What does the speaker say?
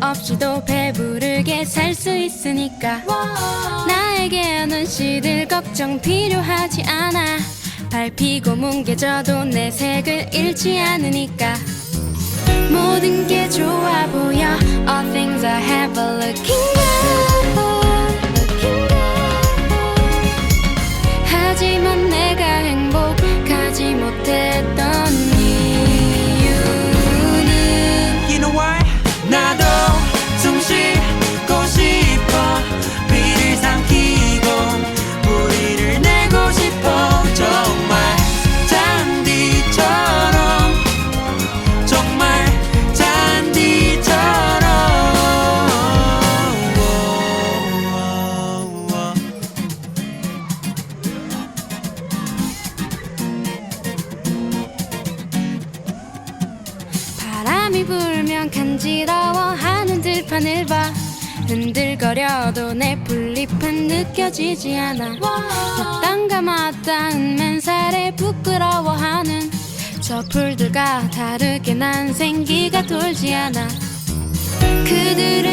없이도 배부르게 살 수 있으니까. 나에게는 시들 걱정 필요하지 않아. 밟히고 뭉개져도 내 색을 잃지 않으니까. 모든 게 좋아 보여. All things I have are looking good, 바람이 불면 간지러워하는 들판을 봐. 흔들거려도 내 풀잎은 느껴지지 않아. 왔단가 맞닿은 맨살에 부끄러워하는 저 풀들과 다르게 난 생기가 돌지 않아. 그들은